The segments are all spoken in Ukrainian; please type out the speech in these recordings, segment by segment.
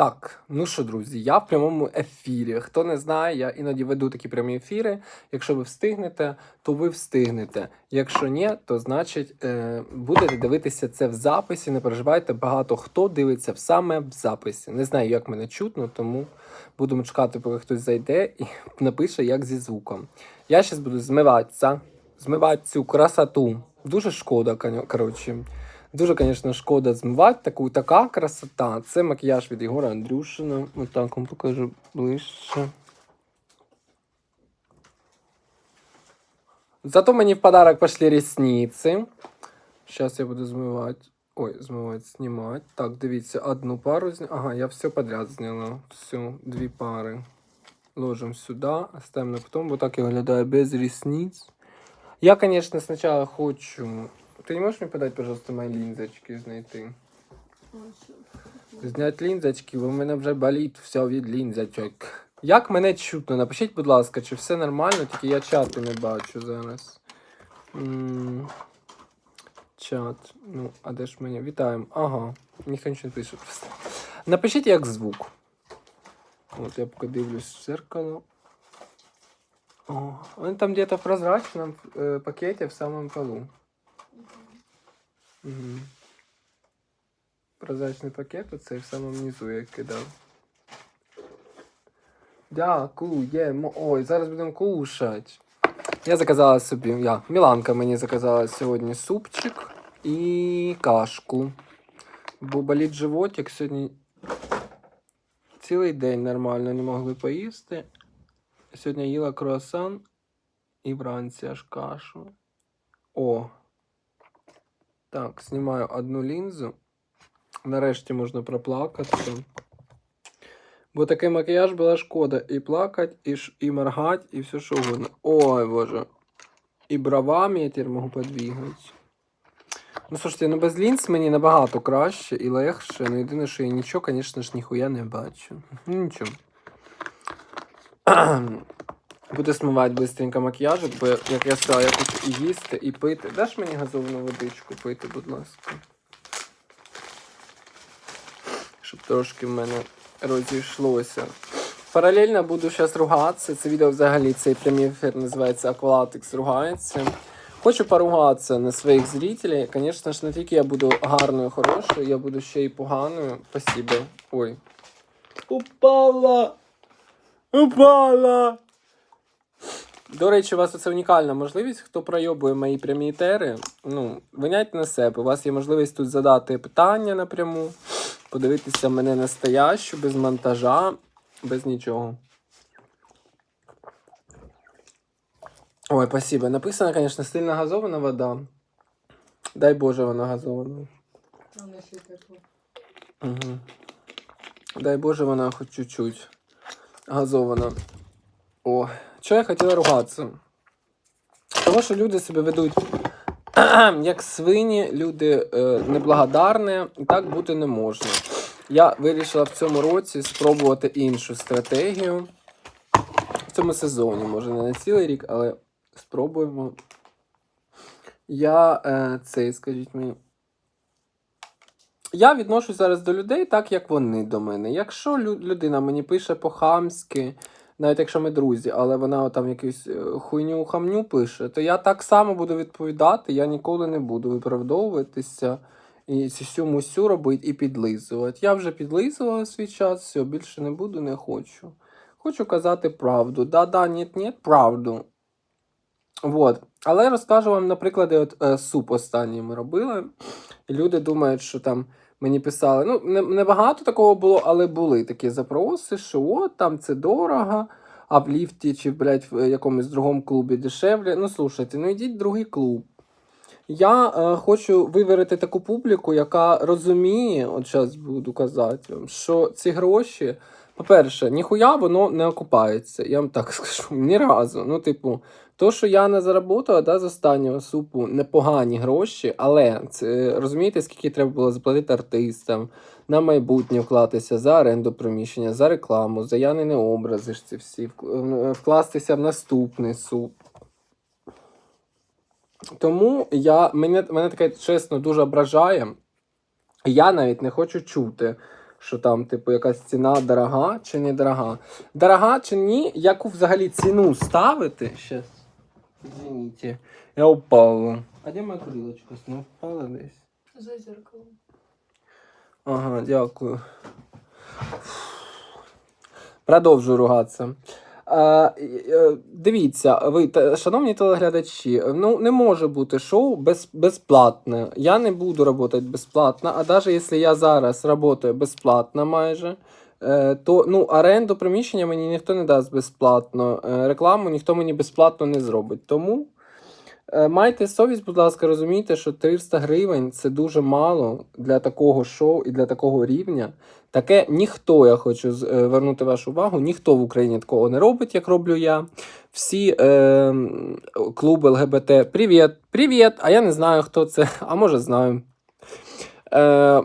Так, ну що, друзі, я в прямому ефірі. Хто не знає, я іноді веду такі прямі ефіри. Якщо ви встигнете, то ви встигнете. Якщо ні, то значить е, будете дивитися це в записі. Не переживайте, багато хто дивиться саме в записі. Не знаю, як мене чутно, тому будемо чекати, поки хтось зайде і напише, як зі звуком. Я зараз буду змиватися, змивати цю красоту. Дуже шкода, коротше. Дуже, звісно, шкода змивати таку, така красота. Це макіяж від Єгора Андрюшина. Отак вам покажу ближче. Зато мені в подарок пошли ресниці. Зараз я буду змивати. Ой, змивати, знімати. Так, дивіться, одну пару зня... Ага, я все подряд зняла. Все, дві пари. Ложимо сюди, оставимо на потом. Вот так я виглядаю без ресниц. Я, конечно, сначала хочу... Ты не можешь мне подать, пожалуйста, мои линзочки знайти? Зняти лінзочки, бо в мене вже болить все від лінзочок. Як мене чутно? Напишіть, будь ласка, чи все нормально, тільки я чату не бачу зараз. М, Чат. Ну, а де ж мені? Вітаємо. Ага. Ніхто нічого не пише. Напишіть як звук. От я поки дивлюсь в зеркало. О, он там где-то в прозрачном э, пакете в самом полу. Прозрачний пакет, оцей в самому низу я кидав. Дякуємо. Ой, зараз будемо кушать. Я заказала собі, я, Міланка мені заказала сьогодні супчик і кашку. Бо болить животик сьогодні цілий день нормально не могли поїсти. Сьогодні їла круасан і вранці аж кашу. О. Так, знімаю одну лінзу. Нарешті можна проплакатися. Бо такий макіяж була шкода. І плакати, і, ш... і моргати, і все що угодно. Ой, боже. І бровами я тепер можу подвігати. Ну, слушайте, ну без лінз мені набагато краще і легше. Ну, єдине, що я нічого, звісно ж, ніхуя не бачу. Нічого. Буду смивати быстренько макіяжик, бо, як я сказала, я хочу і їсти, і пити. Даш мені газовану водичку пити, будь ласка. Щоб трошки в мене розійшлося. Паралельно буду зараз ругатися. Це відео взагалі цей прямий ефір називається Aqualatics ругається. Хочу поругатися на своїх зрителей. Звісно ж, не тільки я буду гарною, хорошою, я буду ще й поганою. Спасибо. Ой. Упала! Упала! До речі, у вас це унікальна можливість, хто пройобує мої прямі етери. Ну, винять на себе. У вас є можливість тут задати питання напряму, подивитися мене настоящу, без монтажа, без нічого. Ой, спасибо. Написано, звісно, стильно газована вода. Дай Боже, вона газована. Угу. Дай Боже, вона хоч чуть-чуть газована. О, що я хотіла ругатися? Того, що люди себе ведуть як свині, люди е, неблагодарні, і так бути не можна. Я вирішила в цьому році спробувати іншу стратегію. В цьому сезоні, може, не на цілий рік, але спробуємо. Я е, цей, скажіть мені. Я відношусь зараз до людей так, як вони до мене. Якщо людина мені пише по-хамськи, навіть якщо ми друзі, але вона там якусь е, хуйню хамню пише, то я так само буду відповідати, я ніколи не буду виправдовуватися і сю мусю робити і підлизувати. Я вже підлизувала свій час, все, більше не буду, не хочу. Хочу казати правду. Да-да, ні-ні, правду. Вот. Але розкажу вам, наприклад, от е, суп останній ми робили. І люди думають, що там мені писали. Ну, не, не багато такого було, але були такі запроси, що от там це дорого, а в ліфті чи, блядь, в якомусь другому клубі дешевле. Ну, слушайте, ну йдіть в другий клуб. Я е, хочу виверити таку публіку, яка розуміє, от зараз буду казати вам, що ці гроші, по-перше, ніхуя воно не окупається. Я вам так скажу, ні разу. Ну, типу, то, що я не заработала да, з останнього супу непогані гроші, але це розумієте, скільки треба було заплатити артистам, на майбутнє вклатися за оренду приміщення, за рекламу, за янини образи ж ці всі, е, вкластися в наступний суп. Тому я, мене, мене таке чесно дуже ображає. Я навіть не хочу чути що там, типу, якась ціна дорога чи не дорога. Дорога чи ні, яку взагалі ціну ставити? Щас. Извините. Я упала. А де моя курілочка? Ну, впала десь. За зеркалом. Ага, дякую. Продовжую ругатися. Е, е, дивіться, ви, та- шановні телеглядачі, ну не може бути шоу без, безплатне. Я не буду працювати безплатно, а навіть якщо я зараз працюю безплатно майже, то ну, оренду приміщення мені ніхто не дасть безплатно, е, рекламу ніхто мені безплатно не зробить. Тому Е, Майте совість, будь ласка, розумійте, що 300 гривень це дуже мало для такого шоу і для такого рівня. Таке ніхто, я хочу звернути вашу увагу, ніхто в Україні такого не робить, як роблю я. Всі е, клуби ЛГБТ, привіт, привіт! А я не знаю, хто це, а може знаю. Е,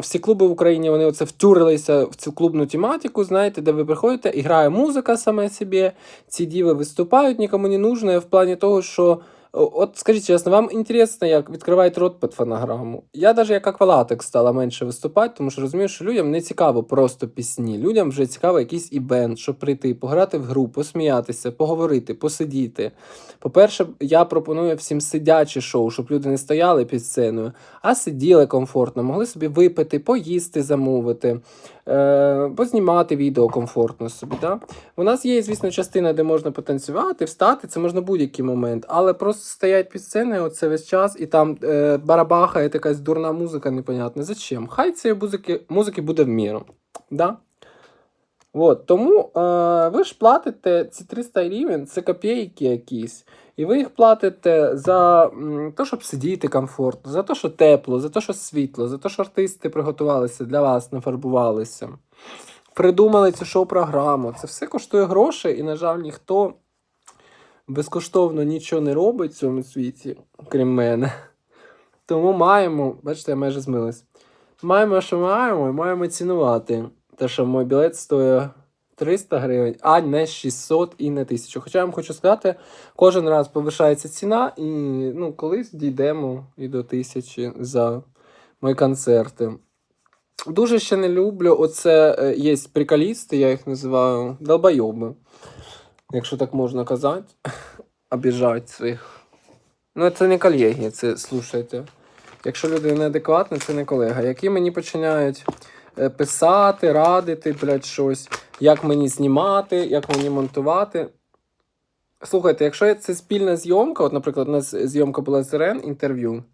всі клуби в Україні вони оце втюрилися в цю клубну тематику, знаєте, де ви приходите і грає музика саме собі, ці діви виступають, нікому не нужно, в плані того, що От скажіть чесно, вам інтересно, як відкривають рот під фонограму? Я навіть як аквалатик стала менше виступати, тому що розумію, що людям не цікаво просто пісні. Людям вже цікаво якийсь івент, щоб прийти, пограти в гру, посміятися, поговорити, посидіти. По-перше, я пропоную всім сидяче шоу, щоб люди не стояли під сценою, а сиділи комфортно, могли собі випити, поїсти, замовити, е- познімати відео комфортно собі. Да? У нас є, звісно, частина, де можна потанцювати, встати, це можна будь-який момент, але просто стоять під сценою оце весь час і там е, барабахає якась дурна музика, непонятна. Зачем? Хай цієї музики, музики буде в міру. Да? От, тому е, ви ж платите ці 300 гривень, це копійки якісь. І ви їх платите за те, щоб сидіти комфортно, за те, що тепло, за те, що світло, за те, що артисти приготувалися для вас, нафарбувалися. Придумали цю шоу-програму. Це все коштує грошей, і, на жаль, ніхто безкоштовно нічого не робить в цьому світі, крім мене. Тому маємо, бачите, я майже змилась. Маємо, що маємо, і маємо цінувати. Те, що мій білет стоїть 300 гривень, а не 600 і не 1000. Хоча я вам хочу сказати, кожен раз повишається ціна, і ну, колись дійдемо і до 1000 за мої концерти. Дуже ще не люблю. Оце е, є приколісти, я їх називаю долбойоби. Якщо так можна казати. Обіжають своїх. Ну, це не колеги, це слушайте. Якщо людина неадекватна, це не колега. Які мені починають е, писати, радити, блядь, щось, як мені знімати, як мені монтувати. Слухайте, якщо це спільна зйомка, от, наприклад, у нас зйомка була з Ірен, інтерв'ю.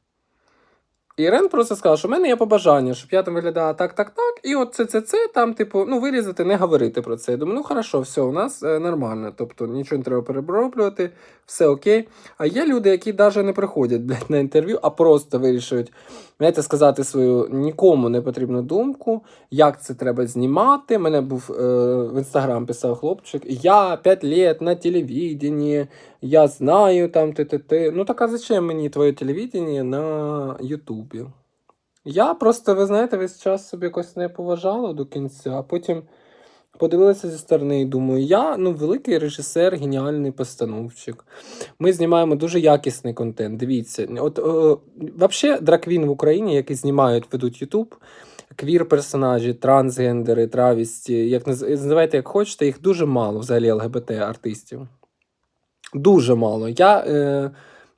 Ірен просто сказала, що в мене є побажання, щоб я там виглядала так, так, так. І от це, це, це, там, типу, ну, вирізати, не говорити про це. Я думаю, ну хорошо, все, у нас е, нормально. Тобто нічого не треба перероблювати, все окей. А є люди, які навіть не приходять блядь, на інтерв'ю, а просто вирішують, знаєте, сказати свою нікому не потрібну думку, як це треба знімати. Мене був е, в інстаграм писав хлопчик. Я 5 лет на телевидении, я знаю там т-т-т. Ну так а зачем мені твоє телевидение на Ютубі? Я просто, ви знаєте, весь час собі якось не поважала до кінця, а потім подивилася зі сторони і думаю, я ну, великий режисер, геніальний постановщик. Ми знімаємо дуже якісний контент. Дивіться, от е, взагалі драквін в Україні, які знімають, ведуть Ютуб, квір персонажі, трансгендери, травісті, як називайте як хочете, їх дуже мало взагалі ЛГБТ артистів. Дуже мало. Я, е,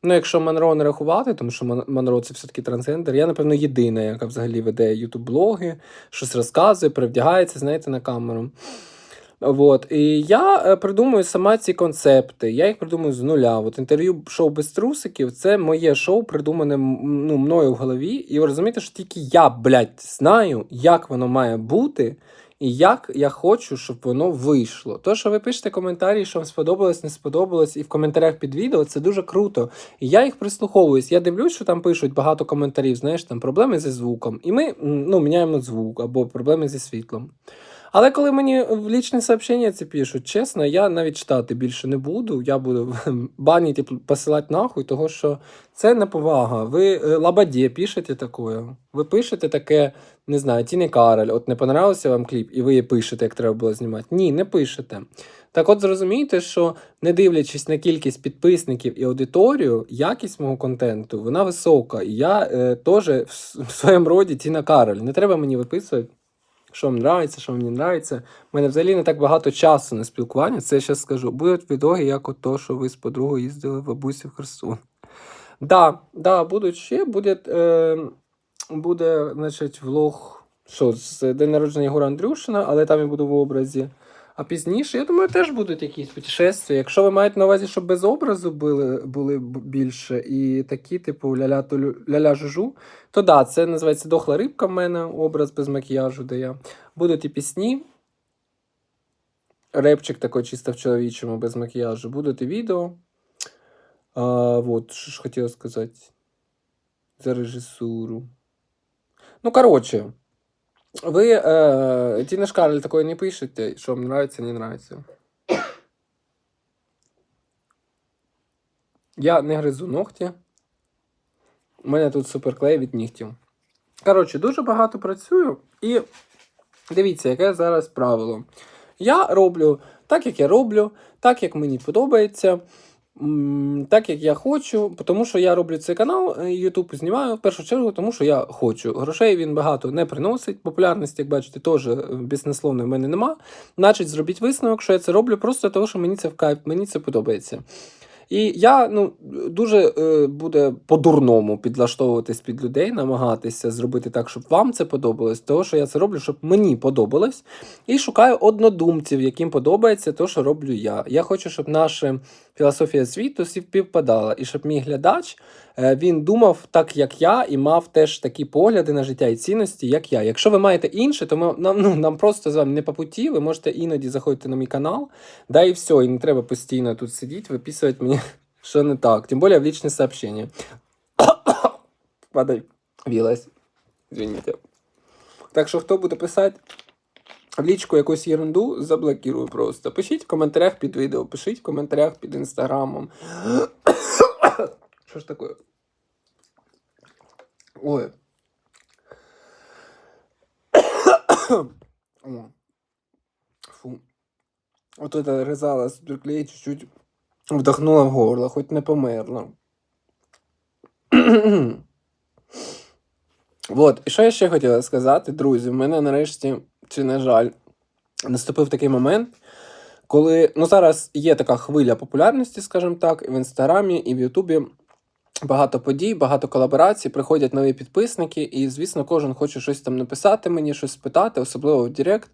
ну, якщо Монро не рахувати, тому що Монро це все-таки трансгендер, я, напевно, єдина, яка взагалі веде ютуб-блоги, щось розказує, перевдягається, знаєте, на камеру. Вот. І я е, придумую сама ці концепти. Я їх придумую з нуля. От інтерв'ю шоу без трусиків це моє шоу, придумане ну, мною в голові. І ви розумієте, що тільки я, блядь, знаю, як воно має бути, і як я хочу, щоб воно вийшло. То, що ви пишете коментарі, що вам сподобалось, не сподобалось, і в коментарях під відео, це дуже круто. І я їх прислуховуюсь. Я дивлюсь, що там пишуть багато коментарів, знаєш, там проблеми зі звуком. І ми ну, міняємо звук або проблеми зі світлом. Але коли мені в лічне сообщення це пишуть, чесно, я навіть читати більше не буду. Я буду банити, посилати нахуй, того що це неповага. Ви е, лабаді пишете таке. Ви пишете таке, не знаю, Тіні Кароль, от не понравився вам кліп, і ви пишете, як треба було знімати. Ні, не пишете. Так от зрозумійте, що не дивлячись на кількість підписників і аудиторію, якість мого контенту вона висока. І я е, теж в своєму роді Тіна Кароль. Не треба мені виписувати що вам подобається, що вам не нравиться. У мене взагалі не так багато часу на спілкування. Це я зараз скажу. Будуть відоги, як от то, що ви з подругою їздили в бабусі в Херсон. Да, да, будуть ще. Буде, е, буде значить, влог що, з день народження Єгора Андрюшина, але там я буду в образі. А пізніше, я думаю, теж будуть якісь путешествия. Якщо ви маєте на увазі, щоб без образу були, були більше і такі, типу ля-ля жужу, то да, це називається дохла рибка в мене, образ без макіяжу, де я. Будуть і пісні. Репчик такий чисто в чоловічому, без макіяжу. Будуть і відео. А, вот, що ж хотіла сказати. За режисуру. Ну, коротше. Ви е, Тіна Шкарль такої не пишете, що вам нравиться, не нравится. Я не гризу ногті. У мене тут суперклей від нігтів. Коротше, дуже багато працюю. І дивіться, яке зараз правило. Я роблю так, як я роблю, так, як мені подобається. Так як я хочу, тому що я роблю цей канал, е, YouTube знімаю в першу чергу, тому що я хочу. Грошей він багато не приносить. Популярності, як бачите, теж е, бізнесловної в мене нема. Значить, зробіть висновок, що я це роблю просто тому, що мені це в кайф, мені це подобається. І я ну, дуже е, буде по-дурному підлаштовуватись під людей, намагатися зробити так, щоб вам це подобалось, того, що я це роблю, щоб мені подобалось. І шукаю однодумців, яким подобається те, що роблю я. Я хочу, щоб наша філософія світу співпадала, і щоб мій глядач е, він думав так, як я, і мав теж такі погляди на життя і цінності, як я. Якщо ви маєте інше, то ми, нам, ну, нам просто з вами не по путі. Ви можете іноді заходити на мій канал, да і все, і не треба постійно тут сидіти, виписувати мені, що не так. Тим більше в личне сообщення. Падай, вілась. Извините. Так що, хто буде писати лічку якусь ерунду, заблокирую просто. Пишіть в коментарях під відео, пишіть в коментарях під інстаграмом. Що ж таке? Ой. Фу. От это резала суперклей чуть-чуть вдохнула в горло, хоч не померла. Вот, і що я ще хотіла сказати, друзі, в мене нарешті, чи на жаль, наступив такий момент, коли ну зараз є така хвиля популярності, скажімо так, і в інстаграмі, і в Ютубі. Багато подій, багато колаборацій, приходять нові підписники, і, звісно, кожен хоче щось там написати мені, щось спитати, особливо в Директ.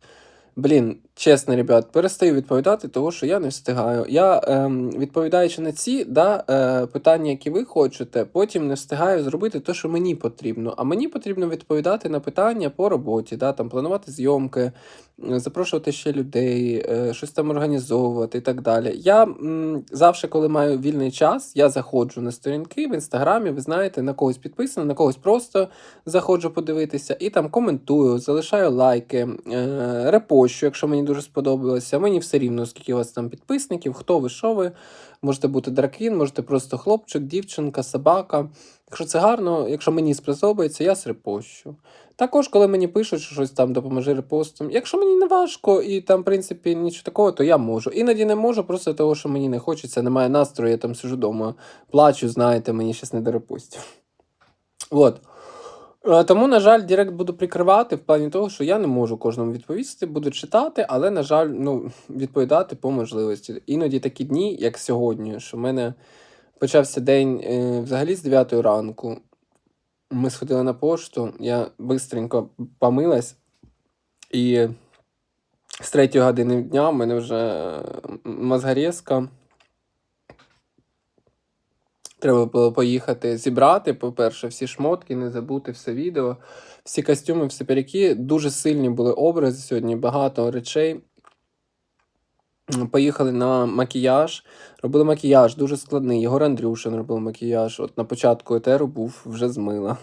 Блін, чесно, ребят, перестаю відповідати, тому що я не встигаю. Я, ем, відповідаючи на ці да, е, питання, які ви хочете, потім не встигаю зробити те, що мені потрібно. А мені потрібно відповідати на питання по роботі, да, там, планувати зйомки, запрошувати ще людей, е, щось там організовувати і так далі. Я м, завжди, коли маю вільний час, я заходжу на сторінки в інстаграмі, ви знаєте, на когось підписано, на когось просто заходжу подивитися і там коментую, залишаю лайки, е, репощу, якщо мені дуже сподобалося. Мені все рівно, скільки у вас там підписників, хто ви, що ви. Можете бути дракін, можете просто хлопчик, дівчинка, собака. Якщо це гарно, якщо мені сподобається, я срепощу. Також, коли мені пишуть, що щось там допоможи репостом. Якщо мені не важко і там, в принципі, нічого такого, то я можу. Іноді не можу, просто того, що мені не хочеться, немає настрою, я там сижу вдома, плачу, знаєте, мені щас не до репостів. Вот. Тому, на жаль, Директ буду прикривати в плані того, що я не можу кожному відповісти, буду читати, але, на жаль, ну, відповідати по можливості. Іноді такі дні, як сьогодні, що в мене почався день е, взагалі з 9 ранку. Ми сходили на пошту, я бистренько помилась, і з 3 години дня в мене вже мозгарезка. Треба було поїхати зібрати, по-перше, всі шмотки, не забути все відео, всі костюми, всі паріки. Дуже сильні були образи сьогодні, багато речей. Поїхали на макіяж. Робили макіяж дуже складний. Єгор Андрюшин робив макіяж. От на початку етеру був вже з мила.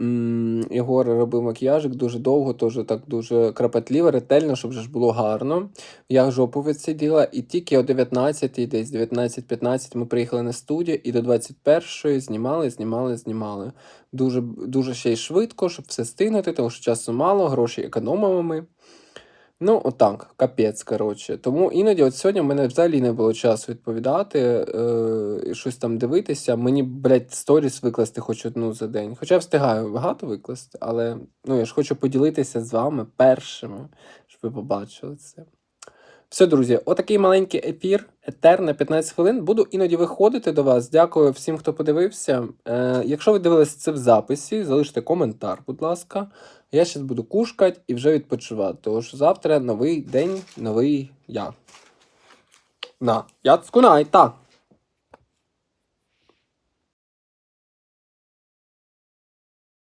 М, Єгор робив макіяжик дуже довго, теж так дуже крапатливо, ретельно, щоб ж було гарно. Я жопу відсиділа, і тільки о 19 десь 19-15 ми приїхали на студію, і до 21-ї знімали, знімали, знімали. Дуже, дуже ще й швидко, щоб все стигнути, тому що часу мало, гроші економимо ми. Ну, отак, капець, коротше. Тому іноді, от сьогодні в мене взагалі не було часу відповідати, е, щось там дивитися. Мені, блядь, сторіс викласти хоч одну за день. Хоча встигаю багато викласти, але ну, я ж хочу поділитися з вами першими, щоб ви побачили це. Все, друзі, отакий маленький ефір, етер на 15 хвилин. Буду іноді виходити до вас. Дякую всім, хто подивився. Е, якщо ви дивилися це в записі, залиште коментар, будь ласка. Я зараз буду кушкати і вже відпочивати. Тож завтра новий день, новий я. На, я цкунай, так.